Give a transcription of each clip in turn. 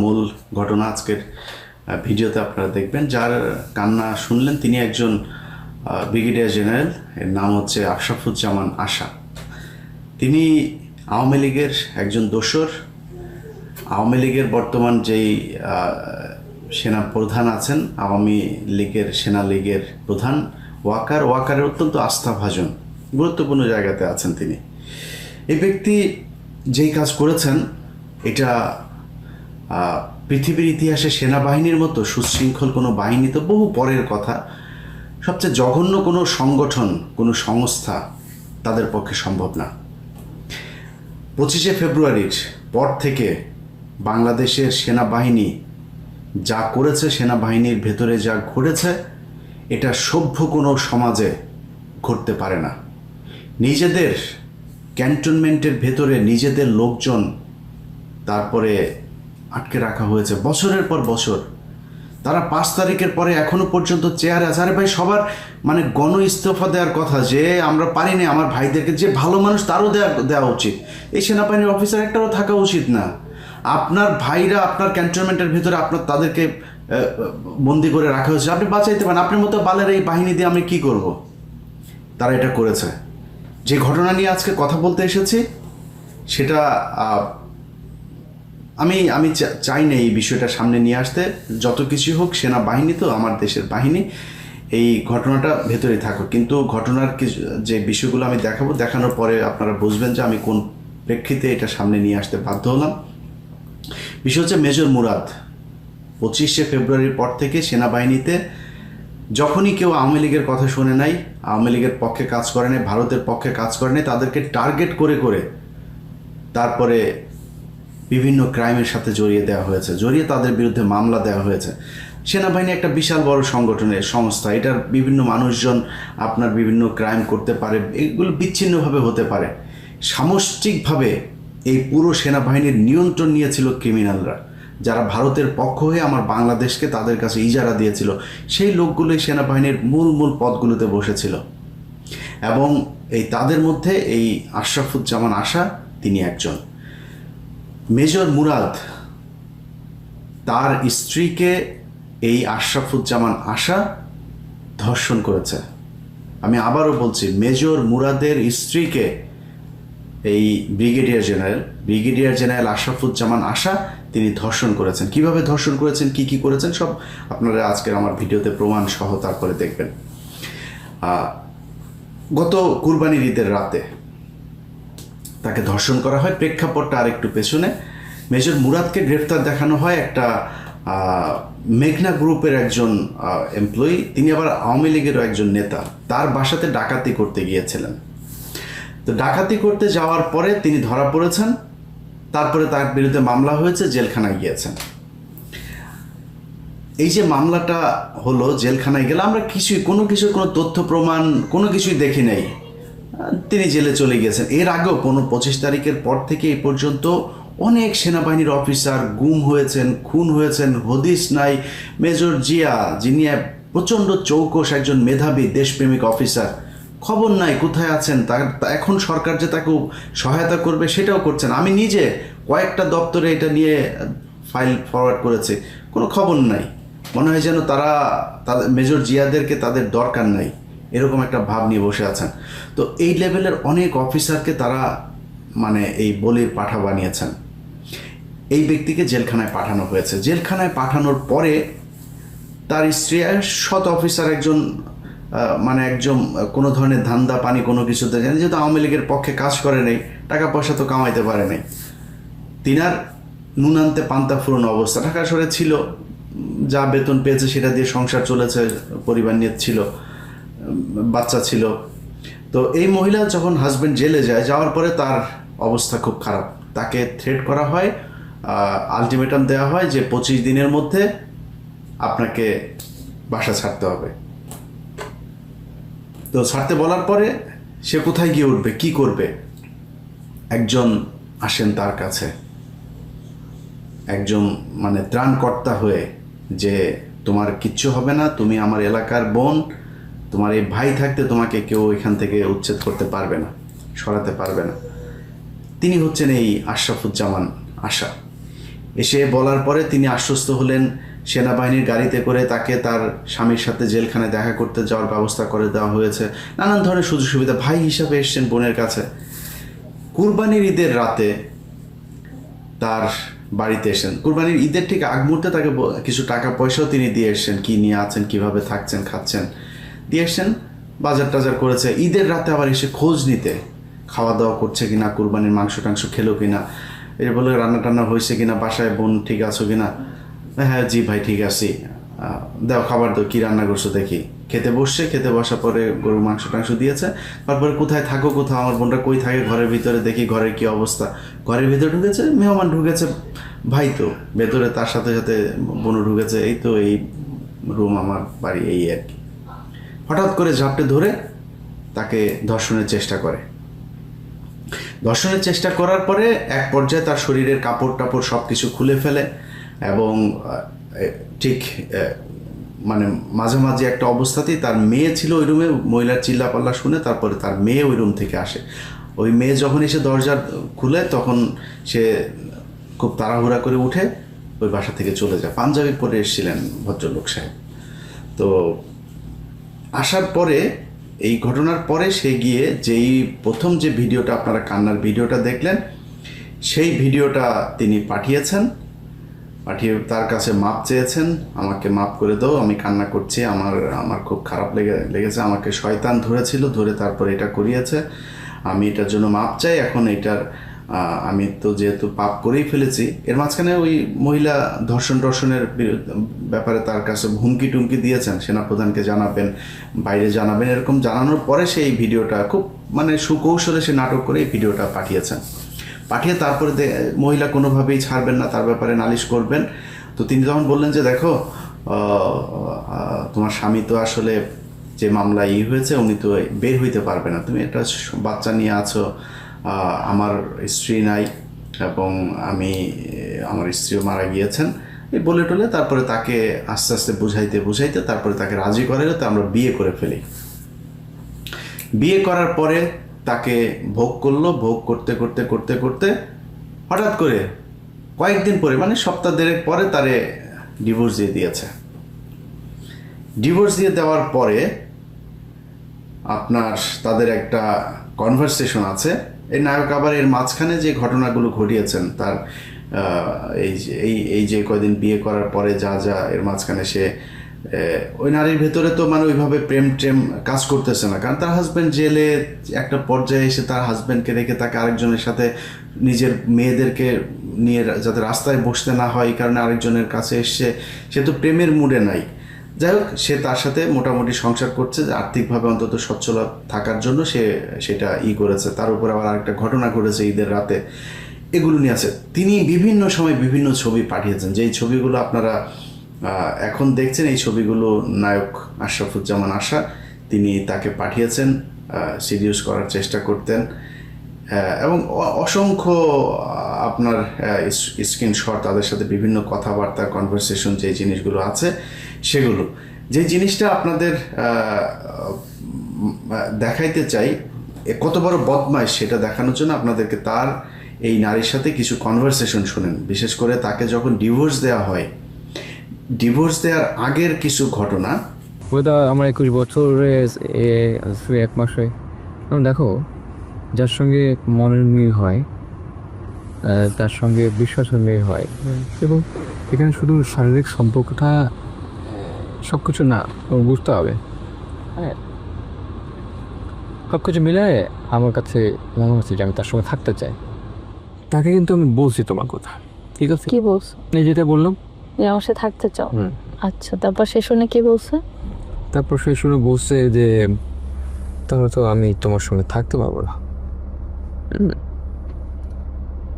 মূল ঘটনা আজকের ভিডিওতে আপনারা দেখবেন। যার কান্না শুনলেন তিনি একজন ব্রিগেডিয়ার জেনারেল। এর নাম হচ্ছে আশরাফুজ্জামান আশা। তিনি আওয়ামী লীগের একজন দোসর। আওয়ামী লীগের বর্তমান যেই সেনা প্রধান আছেন, আওয়ামী লীগের সেনা লীগের প্রধান ওয়াকার। ওয়াকারের অত্যন্ত আস্থাভাজন, গুরুত্বপূর্ণ জায়গাতে আছেন তিনি। এই ব্যক্তি যেই কাজ করেছেন, এটা পৃথিবীর ইতিহাসে সেনাবাহিনীর মতো সুশৃঙ্খল কোনো বাহিনী তো বহু পরের কথা। সবচেয়ে জঘন্য কোনো সংগঠন, কোনো সংস্থা তাদের পক্ষে সম্ভব না। পঁচিশে ফেব্রুয়ারির পর থেকে বাংলাদেশের সেনাবাহিনী যা করেছে, সেনাবাহিনীর ভেতরে যা ঘটেছে, এটা সভ্য কোনো সমাজে ঘটতে পারে না। নিজেদের ক্যান্টনমেন্টের ভেতরে নিজেদের লোকজন, তারপরে আটকে রাখা হয়েছে বছরের পর বছর। তারা পাঁচ তারিখের পরে এখনও পর্যন্ত চেয়ারে আছে। আরে ভাই, সবার মানে গণ ইস্তফা দেওয়ার কথা যে আমরা পারিনি, আমার ভাইদেরকে যে ভালো মানুষ তারও দেওয়া দেওয়া উচিত। এই সেনাবাহিনীর অফিসার একটাও থাকা উচিত না। আপনার ভাইরা আপনার ক্যান্টনমেন্টের ভিতরে আপনার তাদেরকে বন্দি করে রাখা হয়েছে। আপনি বাঁচাইতে পারেন। আপনার মতো বালের এই বাহিনী দিয়ে আমি কি করব? তারা এটা করেছে। যে ঘটনা নিয়ে আজকে কথা বলতে এসেছি, সেটা আমি আমি চাই না এই বিষয়টা সামনে নিয়ে আসতে। যত কিছু হোক, সেনাবাহিনী তো আমার দেশের বাহিনী। এই ঘটনাটা ভেতরে থাকুক। কিন্তু ঘটনার কিছু যে বিষয়গুলো আমি দেখাবো, দেখানোর পরে আপনারা বুঝবেন যে আমি কোন প্রেক্ষিতে এটা সামনে নিয়ে আসতে বাধ্য হলাম। বিষয় হচ্ছে মেজর মুরাদ। পঁচিশে ফেব্রুয়ারির পর থেকে সেনাবাহিনীতে যখনই কেউ আওয়ামী লীগের কথা শুনে নাই, আওয়ামী লীগের পক্ষে কাজ করে নাই, ভারতের পক্ষে কাজ করে নাই, তাদেরকে টার্গেট করে করে তারপরে বিভিন্ন ক্রাইমের সাথে জড়িয়ে দেওয়া হয়েছে, জড়িয়ে তাদের বিরুদ্ধে মামলা দেওয়া হয়েছে। সেনাবাহিনী একটা বিশাল বড় সংগঠনের সংস্থা, এটার বিভিন্ন মানুষজন আপনার বিভিন্ন ক্রাইম করতে পারে, এগুলো বিচ্ছিন্নভাবে হতে পারে। সামষ্টিকভাবে এই পুরো সেনাবাহিনীর নিয়ন্ত্রণ নিয়েছিল ক্রিমিনালরা, যারা ভারতের পক্ষ হয়ে আমার বাংলাদেশকে তাদের কাছে ইজারা দিয়েছিল, সেই লোকগুলোই সেনাবাহিনীর মূল মূল পদগুলোতে বসেছিল। এবং এই তাদের মধ্যে এই আশরাফুজ্জামান আশা, তিনি একজন। মেজর মুরাদ তার স্ত্রীকে এই আশরাফুজ্জামান আশা ধর্ষণ করেছে। আমি আবারও বলছি, মেজর মুরাদের স্ত্রীকে এই brigadier general brigadier general Ashrafuzzaman আশা তিনি ধর্ষণ করেছেন। কীভাবে ধর্ষণ করেছেন, কি কি করেছেন, সব আপনারা আজকের আমার ভিডিওতে প্রমাণ সহ তারপরে দেখবেন। গত কুরবানির ঈদের রাতে তাকে ধর্ষণ করা হয়। প্রেক্ষাপটটা আর একটু পেছনে। মেজর মুরাদকে গ্রেফতার দেখানো হয় একটা মেঘনা গ্রুপের একজন এমপ্লয়ি তিনি আবার আওয়ামী লীগেরও একজন নেতা। তার বাসাতে ডাকাতি করতে গিয়েছিলেন। তো ডাকাতি করতে যাওয়ার পরে তিনি ধরা পড়েছেন। তারপরে তার বিরুদ্ধে মামলা হয়েছে, জেলখানায় গিয়েছেন। এই যে মামলাটা হলো, জেলখানায় গেলে আমরা কিছুই, কোনো কিছুর কোনো তথ্য প্রমাণ, কোনো কিছুই দেখি নাই। তিনি জেলে চলে গেছেন। এর আগেও কোনো পঁচিশ তারিখের পর থেকে এই পর্যন্ত অনেক সেনাবাহিনীর অফিসার গুম হয়েছেন, খুন হয়েছেন হদিস নাই। মেজর জিয়া, যিনি প্রচণ্ড চৌকস একজন মেধাবী দেশপ্রেমিক অফিসার, খবর নাই, কোথায় আছেন? তার এখন সরকার যে তাকে সহায়তা করবে সেটাও করছেন। আমি নিজে কয়েকটা দপ্তরে এটা নিয়ে ফাইল ফরওয়ার্ড করেছি। কোনো খবর নাই। মনে হয় যেন তারা, তাদের, মেজর জিয়াদেরকে তাদের দরকার নাই। এরকম একটা ভাব নিয়ে বসে আছেন। তো এই লেভেলের অনেক অফিসারকে তারা মানে এই বলির পাঠা বানিয়েছেন। এই ব্যক্তিকে জেলখানায় পাঠানো হয়েছে। জেলখানায় পাঠানোর পরে তার স্ত্রী আর শত অফিসার একজন মানে একজন, কোনো ধরনের ধান্দা পানি কোনো কিছুতে জানেন যেহেতু আওয়ামী লীগের পক্ষে কাজ করে নেই, টাকা পয়সা তো কামাইতে পারে নাই। তিনার নুনান্তে পান্তা ফুরন অবস্থা। ঢাকা শহরে ছিল, যা বেতন পেয়েছে সেটা দিয়ে সংসার চলেছে, পরিবার নিয়ে ছিল। বাচ্চা ছিল। তো এই মহিলা যখন হাজবেন্ড জেলে যায়, যাওয়ার পরে তার অবস্থা খুব খারাপ। তাকে থ্রেট করা হয় আলটিমেটাম দেওয়া হয় যে পঁচিশ দিনের মধ্যে আপনাকে বাসা ছাড়তে হবে। তো ছাড়তে বলার পরে সে কোথায় গিয়ে উঠবে, কি করবে? একজন আসেন তার কাছে। একজন মানে ত্রাণকর্তা হয়ে যে, তোমার কিচ্ছু হবে না, তুমি আমার এলাকার বোন তোমার এই ভাই থাকতে তোমাকে কেউ এখান থেকে উচ্ছেদ করতে পারবে না, সরাতে পারবে না। তিনি হচ্ছেন এই আশরাফুজ্জামান আশা। এসে বলার পরে তিনি আশ্বস্ত হলেন, সেনাবাহিনীর গাড়িতে করে তাকে তার স্বামীর সাথে জেলখানে দেখা করতে যাওয়ার ব্যবস্থা করে দেওয়া হয়েছে। নানান ধরনের সুযোগ সুবিধা ভাই হিসাবে এসছেন বোনের কাছে। কুরবানির ঈদের রাতে তার বাড়িতে এসেন কুরবানির ঈদের ঠিক আগ মুহূর্তে তাকে কিছু টাকা পয়সাও তিনি দিয়ে এসেছেন, কী নিয়ে আছেন, কীভাবে থাকছেন, খাচ্ছেন। দিয়ে বাজার টাজার করেছে। ঈদের রাতে আবার এসে খোঁজ নিতে। খাওয়া দাওয়া করছে কিনা, কুরবানির মাংস টাংস খেলো কিনা, এর বলে রান্না টান্না হয়েছে কিনা, বাসায় বোন ঠিক আছো কিনা? হ্যাঁ জি ভাই, ঠিক আছি। দাও খাবার দাও, কি রান্না করছ দেখি। খেতে বসছে, খেতে বসার পরে গরুর মাংস টাংস দিয়েছে। তারপরে কোথায় থাকো, কোথাও? আমার বোনটা কই থাকে ঘরের ভিতরে? দেখি ঘরের কি অবস্থা। ঘরের ভিতরে ঢুকেছে, মেহমান ঢুকেছে। ভাই তো, ভেতরে তার সাথে সাথে বোনও ঢুকেছে। এই তো এই রুম আমার বাড়ি, এই আর কি। হঠাৎ করে ঝাপটে ধরে তাকে ধর্ষণের চেষ্টা করে। ধর্ষণের চেষ্টা করার পরে এক পর্যায়ে তার শরীরের কাপড় টাপড় সব কিছু খুলে ফেলে এবং ঠিক মানে মাঝামাঝি একটা অবস্থাতেই তার মেয়ে ছিল ওই রুমে, মহিলার চিল্লাপাল্লা শুনে তারপরে তার মেয়ে ওই রুম থেকে আসে। ওই মেয়ে যখন এসে দরজা খুলে তখন সে খুব তাড়াহুড়া করে উঠে ওই বাসা থেকে চলে যায়। পাঞ্জাবি পরে এসেছিলেন ভদ্রলোক সাহেব। তো আসার পরে, এই ঘটনার পরে সে গিয়ে যেই প্রথম যে ভিডিওটা আপনারা কান্নার ভিডিওটা দেখলেন, সেই ভিডিওটা তিনি পাঠিয়েছেন। পাঠিয়ে তার কাছে মাপ চেয়েছেন, আমাকে মাপ করে দাও, আমি কান্না করছি, আমার আমার খুব খারাপ লেগে, লেগেছে, আমাকে শয়তান ধরেছিল, ধরে তারপর এটা করিয়েছে। আমি এটার জন্য মাপ চাই, এখন এটার আমি তো যেহেতু পাপ করেই ফেলেছি, এর মাঝখানে ওই মহিলা ধর্ষণ টর্ষণের ব্যাপারে তার কাছে হুমকি টুমকি দিয়েছেন, সেনাপ্রধানকে জানাবেন, বাইরে জানাবেন, এরকম জানানোর পরে সেই ভিডিওটা খুব মানে সুকৌশলে সে নাটক করে এই ভিডিওটা পাঠিয়েছেন। পাঠিয়ে তারপরে মহিলা কোনোভাবেই ছাড়বেন না, তার ব্যাপারে নালিশ করবেন। তো তিনি তখন বললেন যে, দেখো তোমার স্বামী তো আসলে যে মামলা ই হয়েছে, উনি তো বের হইতে পারবে না। তুমি একটা বাচ্চা নিয়ে আছো আমার স্ত্রী নাই এবং আমি আমার স্ত্রীও মারা গিয়েছেন। এই বলে টলে তারপরে তাকে আস্তে আস্তে বুঝাইতে বুঝাইতে তারপরে তাকে রাজি করে তো আমরা বিয়ে করে ফেলি। বিয়ে করার পরে তাকে ভোগ করল। ভোগ করতে করতে করতে করতে হঠাৎ করে কয়েকদিন পরে মানে সপ্তাহ দেড়েক পরে তারে ডিভোর্স দিয়ে দিয়েছে। ডিভোর্স দিয়ে দেওয়ার পরে আপনার, তাদের একটা কনভারসেশন আছে। এই নায়ক আবার এর মাঝখানে যে ঘটনাগুলো ঘটিয়েছেন, তার এই এই এই যে কয়দিন বিয়ে করার পরে যা যা এর মাঝখানে সে ওই নারীর ভেতরে তো মানে ওইভাবে প্রেম টেম কাজ করতেছে না। কারণ তার হাজব্যান্ড জেলে একটা পর্যায়ে এসে তার হাজব্যান্ডকে রেখে তাকে আরেকজনের সাথে নিজের মেয়েদেরকে নিয়ে যাতে রাস্তায় বসতে না হয়, এই কারণে আরেকজনের কাছে এসছে সে তো প্রেমের মুডে নাই। যাই হোক, সে তার সাথে মোটামুটি সংসার করছে যে আর্থিকভাবে অন্তত সচ্ছল থাকার জন্য সে সেটা ই করেছে। তার উপর আবার আরেকটা ঘটনা ঘটেছে ঈদের রাতে। এগুলো নিয়ে আছে। তিনি বিভিন্ন সময় বিভিন্ন ছবি পাঠিয়েছেন। যেই ছবিগুলো আপনারা এখন দেখছেন, এই ছবিগুলো নায়ক আশরাফুজ্জামান আশা, তিনি তাকে পাঠিয়েছেন সিডিউস করার চেষ্টা করতেন। এবং অসংখ্য আপনার স্ক্রিনশট, তাদের সাথে বিভিন্ন কথাবার্তা কনভারসেশন যে জিনিসগুলো আছে, সেগুলো। যে জিনিসটা আপনাদের দেখাইতে চাই কত বড় বদমাইশ সেটা দেখানোর জন্য আপনাদেরকে তার এই নারীর সাথে কিছু কনভারসেশন শুনেন। বিশেষ করে তাকে যখন ডিভোর্স দেওয়া হয় ডিভোর্স দেওয়ার আগের কিছু ঘটনা। ওটা আমার একুশ বছরে এক মাসে দেখো, যার সঙ্গে মনের মিল হয় তার সঙ্গে বিশ্বাসের মিল হয়। এবং এখানে শুধু শারীরিক সম্পর্কটা সব কিছু না তোমার বুঝতে হবে। হ্যাঁ। সব কিছু মিলে আমার কাছে মনে হচ্ছে যে আমি তার সঙ্গে থাকতে চাই। তাকে কিন্তু আমি বলছি তোমার কথা ঠিক আছে? কি বলছো? এই যেটা বললাম। যে আমার সাথে থাকতে চাও? আচ্ছা তারপর সে শুনে কি বলছে? তারপর সে শুনে বলছে যে তাহলে তো আমি তোমার সঙ্গে থাকতে পারব না।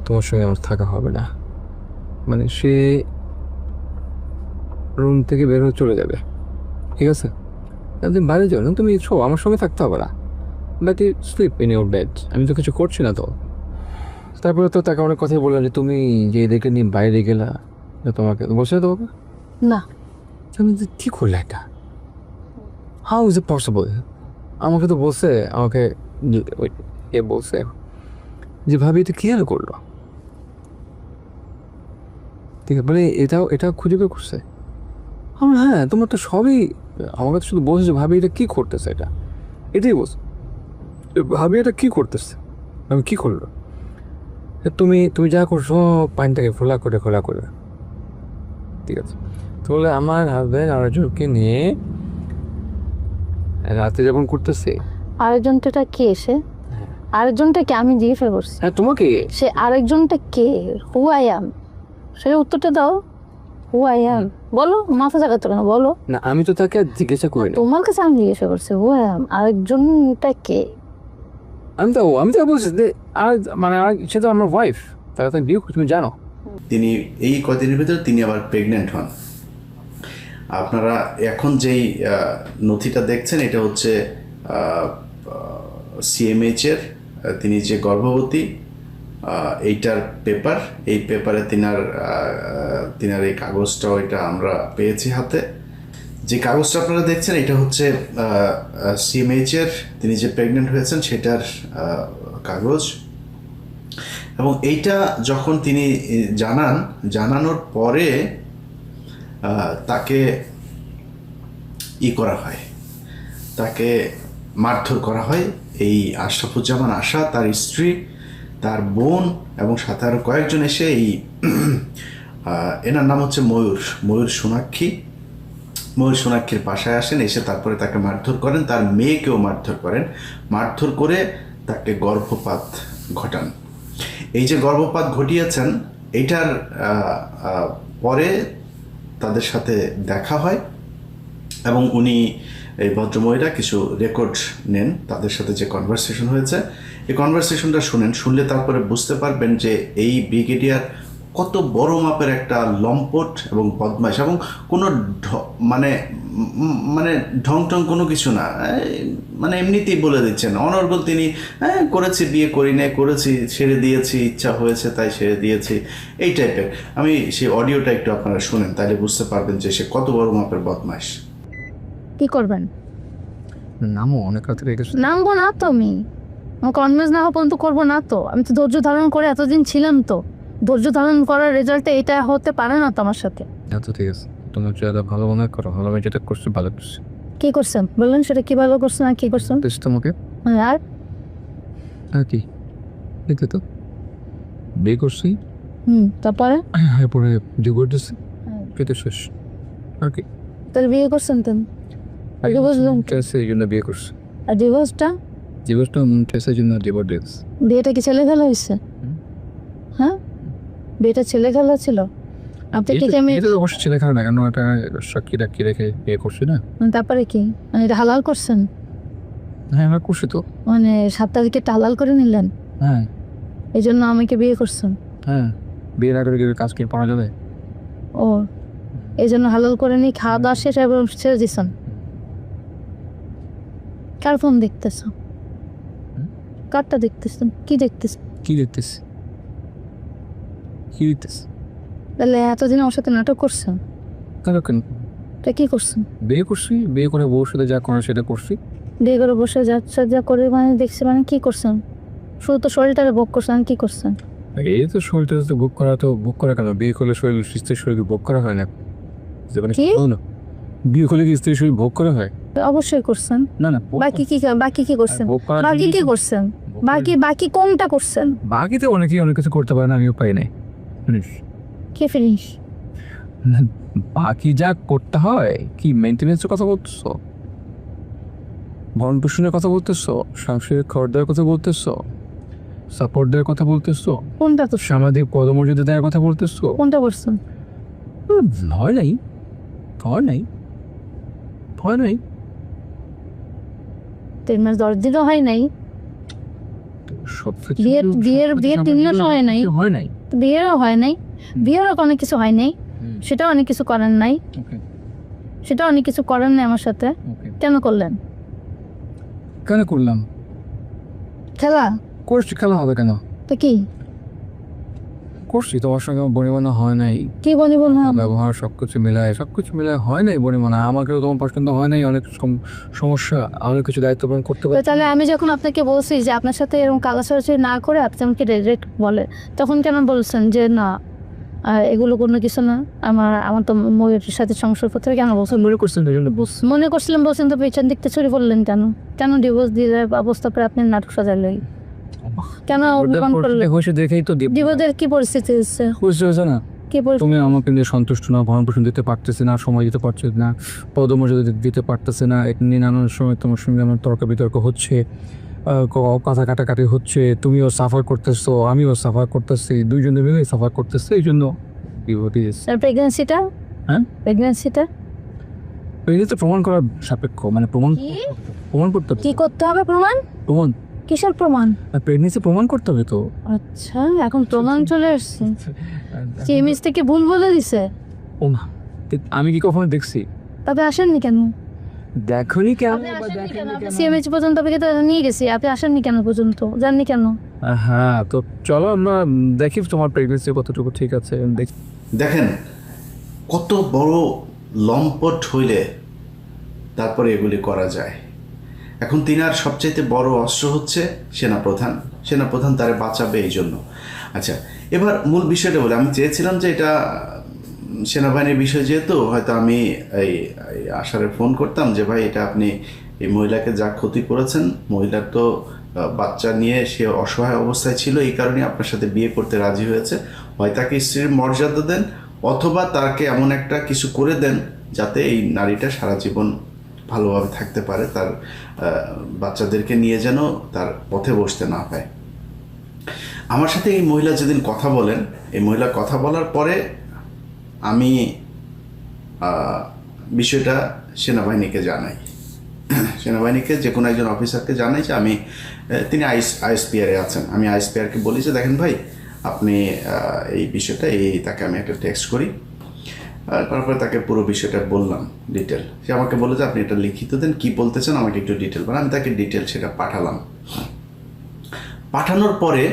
তোমার সঙ্গে আমার থাকা হবে না। মানে সে রুম থেকে বের হয়ে চলে যাবে। ঠিক আছে? তা তুমি বাইরে যাও না তুমি শো আমার সঙ্গে থাকতে হবে না। But you sleep in your bed আমি তো কিছু করছি না তো। তারপরে তো তাকে অনেক কথাই বললাম যে তুমি যে এদেরকে নিয়ে বাইরে গেলা তোমাকে না তোমাকে? না। তুমি তো কী করলে এটা? হাউ ইজ ইট পসিবল আমাকে তো বলছে আমাকে এ বলছে যে ভাবি এটা কী আর করল? ঠিক আছে মানে এটাও এটা খুঁজে বের করছে। আমরা হ্যাঁ তোমরা তো সবই আমার কাছে শুধু বলছে যে ভাবি এটা কী করতেছে এটা। এটাই এ ভাবি এটা কী করতেছে? আমি কী করল তুমি তুমি যা করছ পানিটাকে খোলা করে খোলা করে। ঠিক আছে। তাহলে আমার হাজব্যান্ড আরেকজনকে নিয়ে রাতে যখন করতেছে। আরেকজনটা কে সে? আরেকজনটা কে আমি জিজ্ঞাসা করছি। হ্যাঁ তোমাকে? সে আরেকজনটা কে? হু আই অ্যাম সে উত্তরটা দাও। হু আই অ্যাম বলো মাথা জাগাতো কেন? বলো। না আমি তো তাকে জিজ্ঞাসা করি না। তোমার কাছে আমি জিজ্ঞাসা করছি হু আই অ্যাম আরেকজনটা কে? আমি তো আমি তো বলছি যে আর মানে আর সে তো আমার ওয়াইফ তাকে তো বিয়ে তুমি জানো। তিনি এই কদিনের ভিতরে তিনি আবার প্রেগনেন্ট হন। আপনারা এখন যেই নথিটা দেখছেন এটা হচ্ছে সিএমএইচের তিনি যে গর্ভবতী এইটার পেপার এই পেপারে তিনার তিনার এই কাগজটাও এটা আমরা পেয়েছি হাতে। যে কাগজটা আপনারা দেখছেন, এটা হচ্ছে সিএমএইচের তিনি যে প্রেগনেন্ট হয়েছেন সেটার কাগজ। এবং এইটা যখন তিনি জানান, জানানোর পরে তাকে ই করা হয়। তাকে মারধর করা হয়। এই আশরাফুজ্জামান আশা, তার স্ত্রী তার বোন এবং সাথে আরও কয়েকজন এসে এই এনার নাম হচ্ছে ময়ূর ময়ূর সোনাক্ষী। ময়ূর সোনাক্ষীর বাসায় আসেন এসে তারপরে তাকে মারধর করেন তার মেয়েকেও মারধর করেন। মারধর করে তাকে গর্ভপাত ঘটান। এই যে গর্ভপাত ঘটিয়েছেন আহ, পরে তাদের সাথে দেখা হয় এবং উনি এই ভদ্রমহিলা কিছু রেকর্ড নেন। তাদের সাথে যে কনভারসেশন হয়েছে এই কনভারসেশনটা শুনেন শুনলে তারপরে বুঝতে পারবেন যে এই ব্রিগেডিয়ার কত বড় মাপের একটা লম্পট এবং বদমাইশ এবং কোনো ঢ- মানে মানে ঢং টং কোনো কিছু না। মানে এমনিতেই বলে দিচ্ছেন। অনর্গল তিনি হ্যাঁ করেছি বিয়ে করি নাই করেছি ছেড়ে দিয়েছি ইচ্ছা হয়েছে তাই ছেড়ে দিয়েছি। এই টাইপের আমি সেই অডিওটা একটু আপনারা শুনেন তাহলে বুঝতে পারবেন যে সে কত বড় মাপের বদমাইশ। কি করবেন? নামও অনেক রাতে রেখেছে। নামবো না তো আমি। কনভিন্স না হওয়া পর্যন্ত করব না তো। আমি তো ধৈর্য ধারণ করে এতদিন ছিলাম তো। ধৈর্য ধারণ করার রেজাল্টে এটা হতে পারে না তো আমার সাথে। আচ্ছা ঠিক আছে। তুমি যেটা ভালো মনে করো। ভালো আমি যেটা করছি ভালো করছি। কি করছেন? বললেন সেটা কি ভালো করছেন আর কি করছেন? বেশ তোমাকে। মানে আর? আর কি? দেখতে তো। বিয়ে করছি। হুম তারপরে? এরপরে বিয়ে করতেছি পেতে শেষ। আর কি? তাহলে বিয়ে করছেন তো? আর ডিভোর্স এই জন্য বিয়ে করছি। আর ডিভোর্সটা টেসের জন্য ডিভোর্স বিয়েটা কি ছেলে খেলা হয়েছে? হ্যাঁ? বিয়েটা ছেলে খেলা ছিল? আপনি কি আমি এটা তো অবশ্যই ছেলে খারাপ না কেন? এটা সাক্ষী টাক্ষী রেখে বিয়ে করছি না? মানে তারপরে কি? মানে এটা হালাল করছেন? হ্যাঁ আমরা করছি তো। মানে সাত তারিখে হালাল করে নিলেন? হ্যাঁ। এই জন্য আমাকে বিয়ে করছেন? হ্যাঁ। বিয়ের আগে কাজ কি পাওয়া যাবে? ও। এই জন্য হালাল করে নিয়ে খাওয়া দাওয়া শেষ এবং ছেড়ে দিছেন? কার ফোন দেখতেছ? কারটা দেখতেছেন কি দেখতেছেন কি দেখতেছি? কি দেখতেছি? তাহলে এতদিন আমার সাথে নাটক করছেন কেন কেন? তা কি করছেন বিয়ে করছি বিয়ে করে বউর সাথে যা করার সেটা করছি। বিয়ে করে বসে যাচ্ছে যা করে মানে দেখছি মানে কি করছেন শুধু তো শরীরটাকে ভোগ করছেন কি করছেন এই তো শরীরটা তো বুক করা তো বুক করা কেন? বিয়ে করলে শরীর স্ত্রীর শরীর ভোগ করা হয় না মানে কি? শোনো বিয়ে করলে কি স্ত্রীর শরীর ভোগ করা হয়? অবশ্যই করছেন। না না ভোগ বাকি কি বাকি কি করছেন? ভোগ করার বাকি কি করছেন? ভোগ বাকি বাকি কোনটা করছেন? বাকিতে অনেকেই অনেক কিছু করতে পারে না আমিও পাই নাই। জানিস? কে ফিনিশ? বাকি যা করতে হয় কি মেনটেনেন্সের কথা বলতেছো? ভরণ পোষণের কথা বলতেছো? সাংসারিক খরচ দেওয়ার কথা বলতেছো? সাপোর্ট দেওয়ার কথা বলতেছো? কোনটা তো? সামাজিক পদমর্যাদা দেওয়ার কথা বলতেছো? কোনটা করছেন? হুম, ভয় নাই। ভয় নাই। ভয় নাই। তিন মাস দশ দিনও হয় নাই? বিয়ের- বিয়ের- বিয়ের তিন মাসও হয় নাই। হয় নাই। বিয়েরও হয় নাই। বিয়েরও অনেক কিছু হয় নাই। সেটাও অনেক কিছু করেন নাই। সেটাও অনেক কিছু করেন নাই আমার সাথে। কেন করলেন? কেন করলাম? খেলা? কোর্স খেলা হবে কেন? তো কি? করছি তোমার সঙ্গে আমার বনিমানা হয় নাই। কি বললাম ব্যবহার সব কিছু মিলায় সব কিছু মিলায় হয় নাই বনিমানা আমাকেও তোমার পছন্দ হয় নাই অনেক সম- সমস্যা। অনেক কিছু দায়িত্ব পালন করতে পারি। তাহলে আমি যখন আপনাকে বলছি যে আপনার সাথে এরকম কাগজ সরাসরি না করে আপনি আমাকে ডিরেক্ট বলে তখন কেন বলছেন যে না এগুলো কোনো কিছু না? আমার আমার তো ময়ূরের সাথে সংসার করতে হবে কেন বলছেন? মনে করছেন মনে করছিলাম বলছেন তো পেছন দিকতে ছড়ি বললেন কেন? কেন ডিভোর্স দিয়ে অবস্থা পরে আপনি নাটক সাজালেন? কেন অপমান করলেন হয়েছে দেখেই তো দিব ডিভোর্সের কি পরিস্থিতি হচ্ছে বুঝতে হয়েছে না। তুমি আমাকে নিয়ে সন্তুষ্ট না ভরণ পোষণ দিতে পারতেছে না সময় দিতে পারছে না পদমর্যাদা দিতে- পারতেছে না এটা নিয়ে নানান সময় তোমার সঙ্গে আমার তর্ক বিতর্ক হচ্ছে কথা কাটাকাটি হচ্ছে তুমিও সাফার করতেছো আমিও সাফার করতেছি দুইজনে মিলে সাফার করতেছে এই জন্য প্রেগনেন্সিটা হ্যাঁ? প্রেগনেন্সিটা তো প্রমাণ করার সাপেক্ষ মানে প্রমাণ? প্রমাণ করতে কি করতে হবে প্রমাণ? প্রমাণ। কিসের প্রমাণ? প্রেগনেন্সি প্রমাণ করতে হবে তো। আচ্ছা এখন প্রমাণ চলে আসছে। কেমিস থেকে ভুল বলে দিছে? ও মা আমি কি কখনো দেখছি? তবে আসেননি কেন? দেখনি কেন সিএমএইচ পর্যন্ত আপনাকে তো নিয়ে গেছি। আপনি আসেননি কেন পর্যন্ত? জাননি কেন? হ্যাঁ তো চলো আমরা দেখি তোমার প্রেগনেন্সি কতটুকু ঠিক আছে। দেখি দেখেন কত বড় লম্পট হইলে তারপরে এগুলি করা যায়। এখন তিনি তিনার সবচাইতে বড় অস্ত্র হচ্ছে সেনাপ্রধান। সেনাপ্রধান তারে বাঁচাবে এই জন্য আচ্ছা এবার মূল বিষয়টা বলে। আমি চেয়েছিলাম যে এটা সেনাবাহিনীর বিষয় যেহেতু, হয়তো আমি এই এই আশারে ফোন করতাম যে ভাই, এটা আপনি এই মহিলাকে যা ক্ষতি করেছেন, মহিলার তো বাচ্চা নিয়ে সে অসহায় অবস্থায় ছিল, এই কারণে আপনার সাথে বিয়ে করতে রাজি হয়েছে। হয় তাকে স্ত্রীর মর্যাদা দেন, অথবা তাকে এমন একটা কিছু করে দেন, যাতে এই নারীটা সারা জীবন ভালোভাবে থাকতে পারে, তার বাচ্চাদেরকে নিয়ে যেন তার পথে বসতে না পায়। আমার সাথে এই মহিলা যেদিন কথা বলেন, এই মহিলা কথা বলার পরে আমি বিষয়টা সেনাবাহিনীকে জানাই। সেনাবাহিনীকে যে কোনো একজন অফিসারকে জানাই যে আমি তিনি আইস আইএসপিআরে আছেন। আমি আইএসপিআরকে বলি যে, দেখেন ভাই, আপনি এই বিষয়টা, এই, তাকে আমি একটা টেক্সট করি। তারপরে তাকে পুরো বিষয়টা বললাম ডিটেল সে আমাকে বলে যে, আপনি এটা লিখিত দেন, কি বলতে চান আমাকে একটু ডিটেল বলেন। আমি তাকে ডিটেল সেটা পাঠালাম। পাঠানোর পরে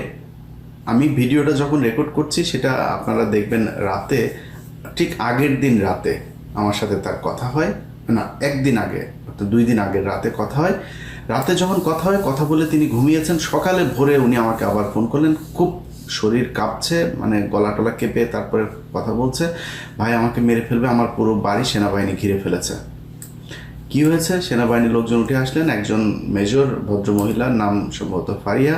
আমি ভিডিওটা যখন রেকর্ড করছি, সেটা আপনারা দেখবেন রাতে, ঠিক আগের দিন রাতে আমার সাথে তার কথা হয়। না, একদিন আগে, অর্থাৎ দুই দিন আগের রাতে কথা হয়। রাতে যখন কথা হয়, কথা বলে তিনি ঘুমিয়েছেন। সকালে ভোরে উনি আমাকে আবার ফোন করলেন। খুব শরীর কাঁপছে মানে গলা টলা কেঁপে তারপরে কথা বলছে, ভাই, আমাকে মেরে ফেলবে, আমার পুরো বাড়ি সেনাবাহিনী ঘিরে ফেলেছে। কি হয়েছে? সেনাবাহিনীর লোকজন উঠে আসলেন, একজন মেজর, ভদ্রমহিলার নাম সম্ভবত ফারিয়া,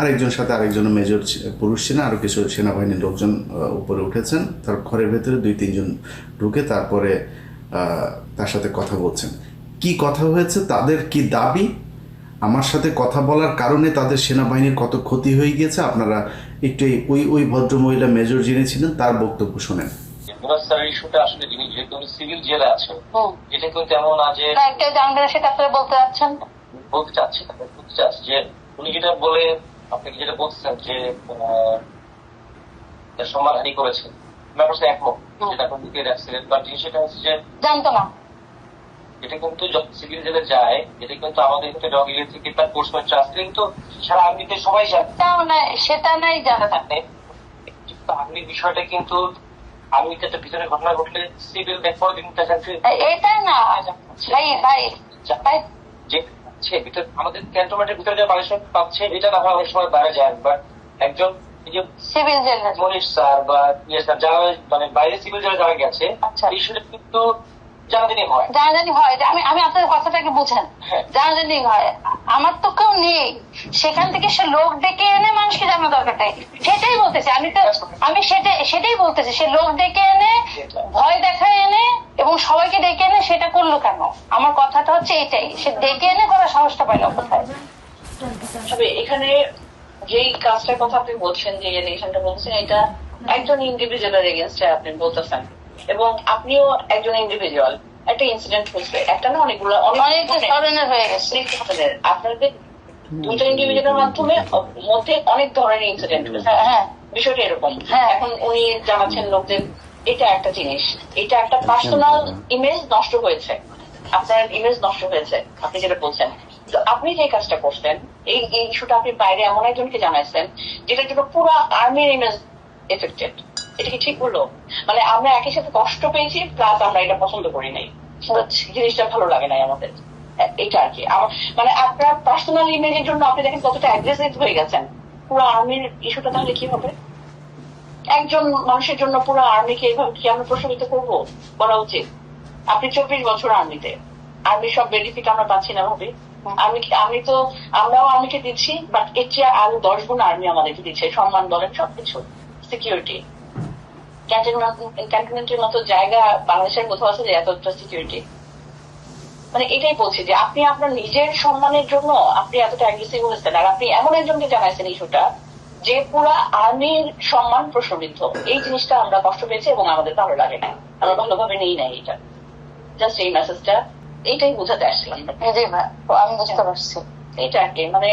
আরেকজন সাথে আরেকজন মেজর পুরুষ ছিলেন আরও কিছু সেনাবাহিনীর লোকজন উপরে উঠেছেন, তার ঘরের ভেতরে দুই তিনজন ঢুকে তারপরে তার সাথে কথা বলছেন। কি কথা হয়েছে? তাদের কি দাবি? আমার সাথে কথা বলার কারণে তাদের সেনাবাহিনীর কত ক্ষতি হয়ে গিয়েছে আপনারা একটু ওই ওই ভদ্রমহিলা মেজর যিনি ছিলেন তার বক্তব্য শোনেন। ইস্যুটা আসলে যিনি যেহেতু উনি সিভিল জেলে আছেন এটা কিন্তু এমন না যে একটা জানবেন সেটা আপনারা বলতে চাচ্ছেন বলতে চাচ্ছি বলতে চাচ্ছি যে উনি যেটা বলে আপনাকে যেটা বলছেন যে সম্মানহানি করেছেন ব্যাপার একমত এখন দিকে সেটা হচ্ছে যে জানতো না। এটা কিন্তু সিভিল জেলে যায় এটা কিন্তু আমাদের ক্ষেত্রে ডগিয়ে থেকে তার কোর্সমেন্ট ট্রাস্ট কিন্তু সারা আর্মিতে সবাই জানে। সেটা নাই জানা। থাকে কিন্তু আর্মির বিষয়টা কিন্তু আর্মিতে একটা ভিতরে ঘটনা ঘটলে সিভিল ব্যাপার দিন এটা না। ভাই ভাই। ভাই। যে পাচ্ছে ভিতর আমাদের ক্যান্টনমেন্টের ভিতরে যে পানিশমেন্ট পাচ্ছে এটা না হয় অনেক সময় বাইরে যায়। বাট একজন সিভিল জেল। মনীষ স্যার বা ইয়ে স্যার যারা মানে বাইরে সিভিল যারা যারা গেছে আচ্ছা। বিষয়টা কিন্তু জানাজানি হয়। জানাজানি হয়। যে আমি আমি আপনার কথাটাকে বুঝেন। হ্যাঁ। জানাজানি হয়। আমার তো কেউ নেই। সেখান থেকে সে লোক ডেকে এনে মানুষকে জানানো দরকার নাই। সেটাই বলতেছে। আমি তো আমি সেটাই সেটাই বলতেছি। সে লোক ডেকে এনে ভয় দেখায় এনে এবং সবাইকে ডেকে এনে সেটা করল কেন? আমার কথাটা হচ্ছে এটাই। সে ডেকে এনে করার সাহসটা পাইলো কোথায়? তবে এখানে যেই কাজটার কথা আপনি বলছেন যে এলিগেশনটা বলছেন এটা একজন ইন্ডিভিজুয়ালের এগেনস্টে আপনি বলতেছেন। এবং আপনিও একজন ইন্ডিভিজুয়াল একটা ইনসিডেন্ট হয়েছে। একটা না অনেকগুলো অনেক ধরনের হয়ে গেছে। আপনাদের দুটো ইন্ডিভিজুয়ালের মাধ্যমে মধ্যে অনেক ধরনের ইনসিডেন্ট হয়েছে। হ্যাঁ, হ্যাঁ। বিষয়টা এরকম। হ্যাঁ। এখন উনি জানাচ্ছেন লোকদের এটা একটা জিনিস। এটা একটা পার্সোনাল ইমেজ নষ্ট হয়েছে। আপনার ইমেজ নষ্ট হয়েছে আপনি যেটা বলছেন। তো আপনি যে কাজটা করছেন এই এই ইস্যুটা আপনি বাইরে এমন একজনকে জানাইছেন যেটা জন্য পুরো আর্মির ইমেজ এফেক্টেড এটা কি ঠিক হলো মানে আমরা একই সাথে কষ্ট পেয়েছি প্লাস আমরা এটা পছন্দ করি নাই। জিনিসটা ভালো লাগে নাই আমাদের। এ- এইটা আর কি। আমার মানে আপনার পার্সোনাল ইমেজের জন্য আপনি দেখেন কতটা অ্যাগ্রেসিভ হয়ে গেছেন। পুরো আর্মির ইস্যুটা তাহলে কি হবে? একজন মানুষের জন্য পুরো আর্মিকে এইভাবে কি আমরা প্রশমিত করব? করা উচিত। আপনি চব্বিশ বছর আর্মিতে আর্মির সব বেনিফিট আমরা পাচ্ছি না ভাবে। আমি আমি তো আমরাও আর্মিকে দিচ্ছি বাট এর চেয়ে আরও দশ গুণ আর্মি আমাদেরকে দিচ্ছে। সম্মান বলেন সবকিছু। সিকিউরিটি ক্যান্টনমেন্টের মতো জায়গা বাংলাদেশের কোথাও আছে যে এতটা সিকিউরিটি মানে এটাই বলছি যে আপনি আপনার নিজের সম্মানের জন্য আপনি এতটা অ্যাগ্রেসিভ হয়েছেন। আর আপনি এমন একজনকে জানাইছেন ইস্যুটা যে পুরা আর্মির সম্মান প্রশমিত এই জিনিসটা আমরা কষ্ট পেয়েছি এবং আমাদের ভালো লাগে না। আমরা ভালোভাবে নেই না এটা জাস্ট এই মেসেজটা এইটাই বোঝাতে আসছিলাম আমি বুঝতে পারছি। এটা আর মানে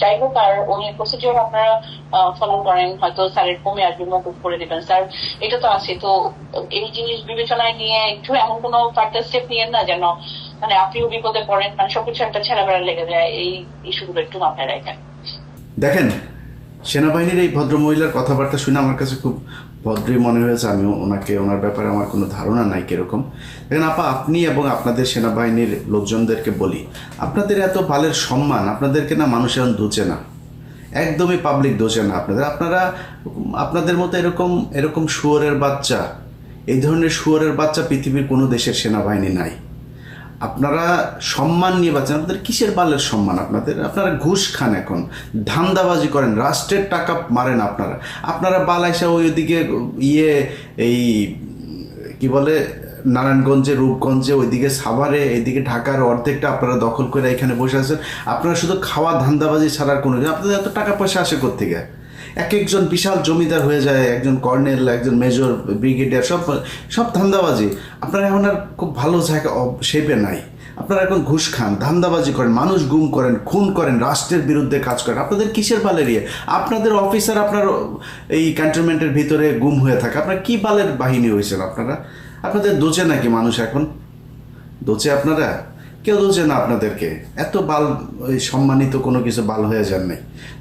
যাই হোক আর ওই প্রসিডিওর আপনারা ফলো করেন, হয়তো স্যারের কমে আসবে মকুব করে দেবেন। স্যার, এটা তো আছে, তো এই জিনিস বিবেচনায় নিয়ে একটু এমন কোনো ফার্দার স্টেপ নিয়েন না, যেন মানে আপনিও বিপদে পড়েন মানে সবকিছু একটা ছেড়াবেড়া লেগে যায়, এই ইস্যুগুলো একটু মাথায় রাখেন। দেখেন সেনাবাহিনীর এই ভদ্র মহিলার কথাবার্তা শুনে আমার কাছে খুব ভদ্রই মনে হয়েছে। আমি ওনাকে, ওনার ব্যাপারে আমার কোনো ধারণা নাই কীরকম। দেখেন আপা, আপনি এবং আপনাদের সেনাবাহিনীর লোকজনদেরকে বলি, আপনাদের এত বালের সম্মান, আপনাদেরকে না মানুষ এখন দুচে না। একদমই পাবলিক দোষে না আপনাদের। আপনারা, আপনাদের মতো এরকম এরকম শুয়োরের বাচ্চা, এই ধরনের শুয়োরের বাচ্চা পৃথিবীর কোনো দেশের সেনাবাহিনী নাই। আপনারা সম্মান নিয়ে বাঁচেন আপনাদের কিসের বালের সম্মান আপনাদের? আপনারা ঘুষ খান এখন। ধান্দাবাজি করেন, রাষ্ট্রের টাকা মারেন আপনারা। আপনারা বালাইসা ওই ওদিকে ইয়ে এই, কি বলে, নারায়ণগঞ্জে, রূপগঞ্জে, ওইদিকে সাভারে, এইদিকে ঢাকার অর্ধেকটা আপনারা দখল করে এখানে বসে আছেন। আপনারা শুধু খাওয়া ধান্দাবাজি ছাড়ার কোনো আপনাদের এত টাকা পয়সা আসে কোথেকে এক একজন বিশাল জমিদার হয়ে যায়, একজন কর্নেল, একজন মেজর, ব্রিগেডিয়ার, সব সব ধান্দাবাজি। আপনারা এখন আর খুব ভালো জায়গা শেপে নাই। আপনারা এখন ঘুষ খান, ধান্দাবাজি করেন, মানুষ গুম করেন, খুন করেন, রাষ্ট্রের বিরুদ্ধে কাজ করেন। আপনাদের কিসের বালের ইয়ে? আপনাদের অফিসার আপনার এই ক্যান্টনমেন্টের ভিতরে গুম হয়ে থাকে। আপনার কি বালের বাহিনী হয়েছেন আপনারা? আপনাদের দোচে নাকি মানুষ এখন? দোচে আপনারা? কেউ দোচে না আপনাদেরকে। এত বাল সম্মানিত কোনো কিছু বাল হয়ে যান নাই।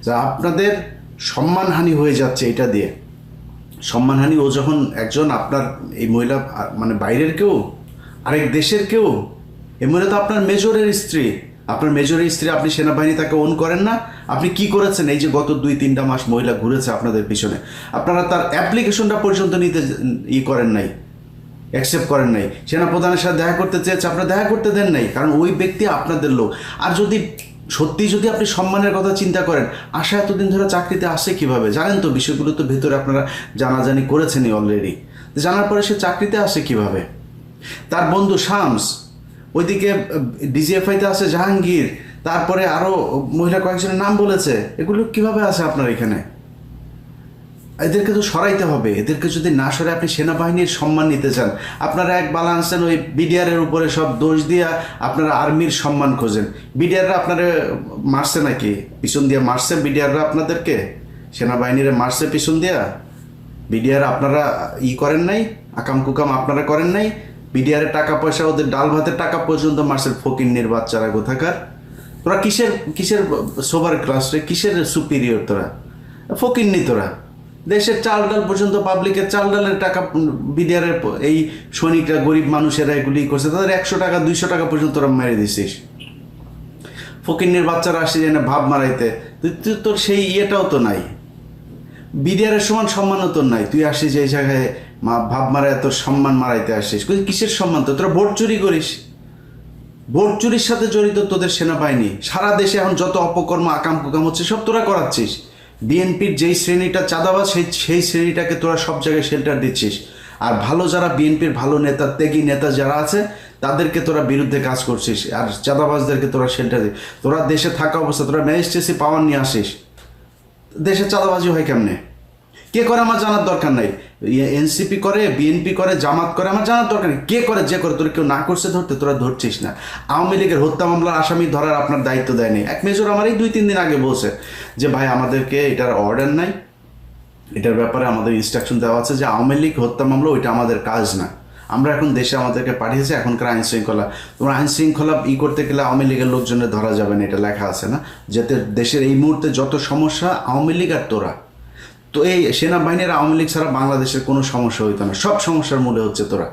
যা আপনাদের সম্মানহানি হয়ে যাচ্ছে এটা দিয়ে। সম্মানহানি, ও যখন একজন আপনার এই মহিলা মানে বাইরের কেউ, আরেক দেশের কেউ এই মহিলা তো আপনার মেজরের স্ত্রী। আপনার মেজরের স্ত্রী, আপনি সেনাবাহিনী তাকে ওন করেন না। আপনি কি করেছেন? এই যে গত দুই, তিনটা মাস মহিলা ঘুরেছে আপনাদের পিছনে। আপনারা তার অ্যাপ্লিকেশনটা পর্যন্ত নিতে ই করেন নাই অ্যাকসেপ্ট করেন নাই। সেনাপ্রধানের সাথে দেখা করতে চেয়েছে, আপনারা দেখা করতে দেন নাই, কারণ ওই ব্যক্তি আপনাদের লোক। আর যদি সত্যি যদি আপনি সম্মানের কথা চিন্তা করেন, আশা এতদিন ধরে চাকরিতে আসে কীভাবে? জানেন তো বিষয়গুলো তো ভেতরে আপনারা জানাজানি করেছেনই অলরেডি জানার পরে সে চাকরিতে আসে কীভাবে? তার বন্ধু শামস, ওইদিকে ডিজিএফআইতে আছে জাহাঙ্গীর, তারপরে আরও মহিলা কয়েকজনের নাম বলেছে। এগুলো কীভাবে আছে আপনার এখানে? এদেরকে তো সরাইতে হবে। এদেরকে যদি না সরে আপনি সেনাবাহিনীর সম্মান নিতে চান। আপনারা এক বালা আনছেন ওই বিডিআরের উপরে সব দোষ দিয়া আপনারা আর্মির সম্মান খোঁজেন। বিডিআররা আপনারা মারছে নাকি? পিছন দিয়া মারছে বিডিআররা আপনাদেরকে? সেনাবাহিনীর মারছে পিছন দিয়া? বিডিআর আপনারা ই করেন নাই? আকাম কুকাম আপনারা করেন নাই? বিডিআরের টাকা পয়সা, ওদের ডাল ভাতের টাকা পর্যন্ত মারছে ফকিন্নির বাচ্চারা কোথাকার তোরা কিসের কিসের, সোবার ক্লাস রে, কিসের সুপিরিয়র তোরা? ফকিন্নি তোরা? দেশের চাল ডাল পর্যন্ত পাবলিকের চাল ডালের টাকা বিডিআরের এই সৈনিকরা গরিব মানুষেরা এগুলি করছে। তাদের একশো টাকা, দুইশো টাকা পর্যন্ত তোরা মেরে দিছিস ফকিন্নির বাচ্চারা আসে যেন ভাব মারাইতে। তুই তোর সেই ইয়েটাও তো নাই। বিডিআরের সমান সম্মানও তোর নাই। তুই আসিস এই জায়গায় মা, ভাব মারায় তোর সম্মান মারাইতে আসিস। কিসের সম্মান তো তোরা ভোট চুরি করিস। ভোট চুরির সাথে জড়িত তোদের সেনাবাহিনী। সারা দেশে এখন যত অপকর্ম আকাম কুকাম হচ্ছে, সব তোরা করাচ্ছিস। বিএনপির যেই শ্রেণীটা চাঁদাবাজ, সেই সেই শ্রেণীটাকে তোরা সব জায়গায় শেল্টার দিচ্ছিস। আর ভালো যারা বিএনপির ভালো নেতা, ত্যাগী নেতা যারা আছে, তাদেরকে তোরা বিরুদ্ধে কাজ করছিস। আর চাঁদাবাজদেরকে তোরা শেল্টার দিস। তোরা দেশে থাকা অবস্থা তোরা ম্যাজিস্ট্রেসি পাওয়ার নিয়ে আসিস। দেশে চাঁদাবাজি হয় কেমনে? কে করে আমার জানার দরকার নাই? এনসিপি করে, বিএনপি করে, জামাত করে, আমার জানার দরকার নেই। কে করে, যে করে, তোর কেউ না করছে ধরতে, তোরা ধরছিস না। আওয়ামী লীগের হত্যা মামলার আসামি ধরার আপনার দায়িত্ব দেয়নি এক মেজর আমার এই দুই তিন দিন আগে বলছে যে, ভাই, আমাদেরকে এটার অর্ডার নাই। এটার ব্যাপারে আমাদের ইনস্ট্রাকশন দেওয়া আছে যে, আওয়ামী লীগ হত্যা মামলা, ওইটা আমাদের কাজ না। আমরা এখন দেশে আমাদেরকে পাঠিয়েছে, এখনকার আইন শৃঙ্খলা। তোমরা আইন শৃঙ্খলা ই করতে গেলে আওয়ামী লীগের লোকজনের ধরা যাবে না, এটা লেখা আছে না। যাতে দেশের এই মুহূর্তে যত সমস্যা, আওয়ামী লীগ আর তোরা। তো এই সেনাবাহিনীর আওয়ামী লীগ ছাড়া বাংলাদেশের কোনো সমস্যা হইতো না। সব সমস্যার মূলে হচ্ছে তোরা।